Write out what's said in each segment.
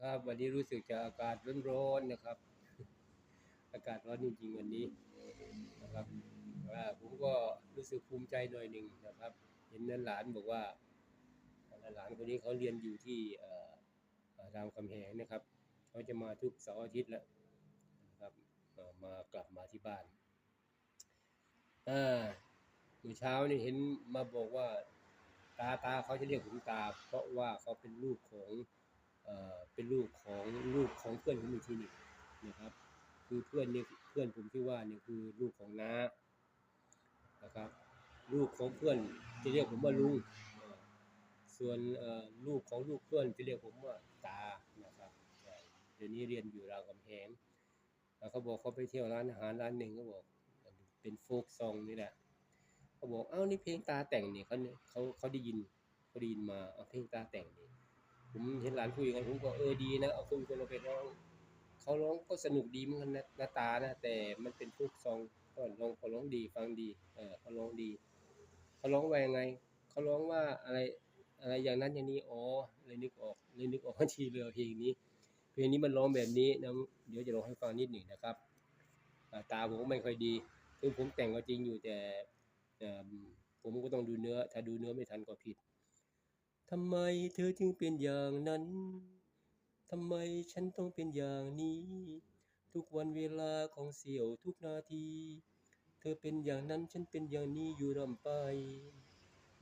ครับ วันนี้รู้สึกจะอากาศร้อนๆนะครับ อากาศร้อนจริงๆวันนี้นะครับว่าผมก็รู้สึกภูมิใจหน่อยหนึ่งนะครับ เห็นนั้นหลานบอกว่าหลานคนนี้เขาเรียนอยู่ที่รามคำแหงนะครับเขาจะมาทุกเสาร์อาทิตย์แล้วนะครับมากลับมาที่บ้านอ่าเมื่อเช้านี่เห็นมาบอกว่าตาตาเขาจะเรียกผมตา เพราะว่าเขาเป็นลูกของ เป็นลูกของลูกของเพื่อนผมอีกทีหนึ่งนะครับ คือเพื่อนเนี่ยเพื่อนผมที่ว่าเนี่ยคือลูกของน้านะครับ ลูกของเพื่อนจะเรียกผมว่าลุงส่วนลูกของลูกเพื่อนจะเรียกผมว่าตานะครับเดี๋ยวนี้เรียนอยู่รามคำแหงแล้วเขาบอกเขาไปเที่ยวร้านอาหารร้านหนึ่งเขาบอกเป็นโฟกซองนี่แหละเขาบอกเอ้านี่เพลงตาแต่งเนี่ยเขาเนี่ยเขาเขาได้ยินเขาได้ยินมาเอาเพลงตาแต่งนี่ ผมเห็นหลานคุยกันผมก็เออดีนะเอาคุยกันเราไปร้องเขาร้องก็สนุกดีเหมือนกันนะหน้าตานะแต่มันเป็นพวกซองก็ร้องเขาร้องดีฟังดีเออเขาร้องดีเขาร้องว่ายังไงเขาร้องว่าอะไรอะไรอย่างนั้นอย่างนี้อ๋อเลยนึกออกเลยนึกออกทีเลยเพลงนี้เพลงนี้มันร้องแบบนี้นะเดี๋ยวจะร้องให้ฟังนิดหนึ่งนะครับตาผมก็ไม่ค่อยดีถึงผมแต่งก็จริงอยู่แต่ผมก็ต้องดูเนื้อ ถ้าดูเนื้อไม่ทันก็ผิด ทำไมเธอจึงเป็นอย่างนั้น ทำไมฉันต้องเป็นอย่างนี้ ทุกวันเวลาของเสี้ยวทุกนาที เธอเป็นอย่างนั้นฉันเป็นอย่างนี้อยู่ร่ำไป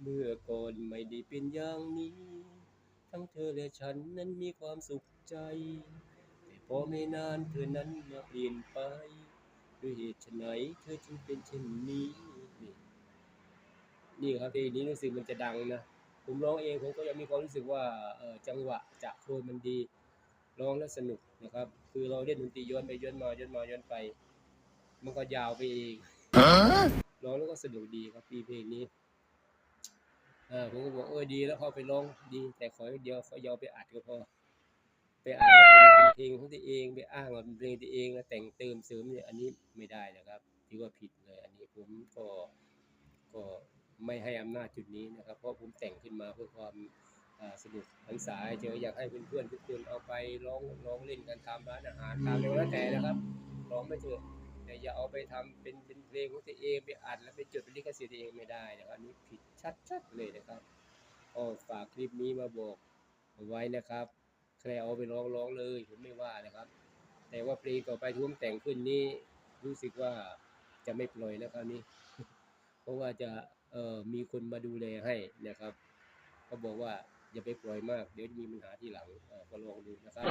เมื่อก่อนไม่ได้เป็นอย่างนี้ ทั้งเธอและฉันนั้นมีความสุขใจ แต่พอไม่นานเธอนั้นมาเปลี่ยนไป ด้วยเหตุไฉนเธอจึงเป็นเช่นนี้นี่นี่ครับเพลงนี้รู้สึกมันจะดังนะ ผมร้องเองผมก็ยังมีความรู้สึกว่าจังหวะจะโครนมันดีร้องแล้วสนุกนะครับ คือเราเล่นดนตรีย้อนไปย้อนมาย้อนมาย้อนไป มันก็ยาวไปเองร้องแล้วก็สนุกดีครับปีเพลงนี้อ่าผมก็บอกเออดีแล้วเขาไปร้องดี แต่ขอเดียวเขาอยาวไปอัดก็พอไปอัดเป็นเพลงของตัวเองไปอ้างว่าเป็นเพลงตัวเองแล้วแต่งเติมเสริมเนี่ยอันนี้ไม่ได้นะครับถือว่าผิดเลย อันนี้ผมก็ ไม่ให้อำนาจจุดนี้นะครับ เพราะผมแต่งขึ้นมาเพื่อความสนุกหันษาเจออยากให้เพื่อนๆทุกคนเอาไปร้องร้องเล่นกันตามร้านอาหารตามอะไรก็แล้วแต่นะครับร้องไม่เถอะแต่อย่าเอาไปทำเป็นเป็นเพลงของตัวเองไปอัดแล้วไปจดเป็นลิขสิทธิ์ตัวเองไม่ได้นะครับอันนี้ผิดชัดๆเลยนะครับก็ฝากคลิปนี้มาบอกไว้นะครับใครเอาไปร้องร้องเลยผมไม่ว่านะครับ แต่ว่าเพลงต่อไปที่มแต่งขึ้นนี้รู้สึกว่าจะไม่ปล่อยแล้วคราวนี้ เพราะว่าจะเอ่อมีคนมาดูแลให้นะครับก็บอกว่าอย่าไปปล่อยมาก เดี๋ยวมีปัญหาที่หลังเอ่อก็ลองดูนะครับ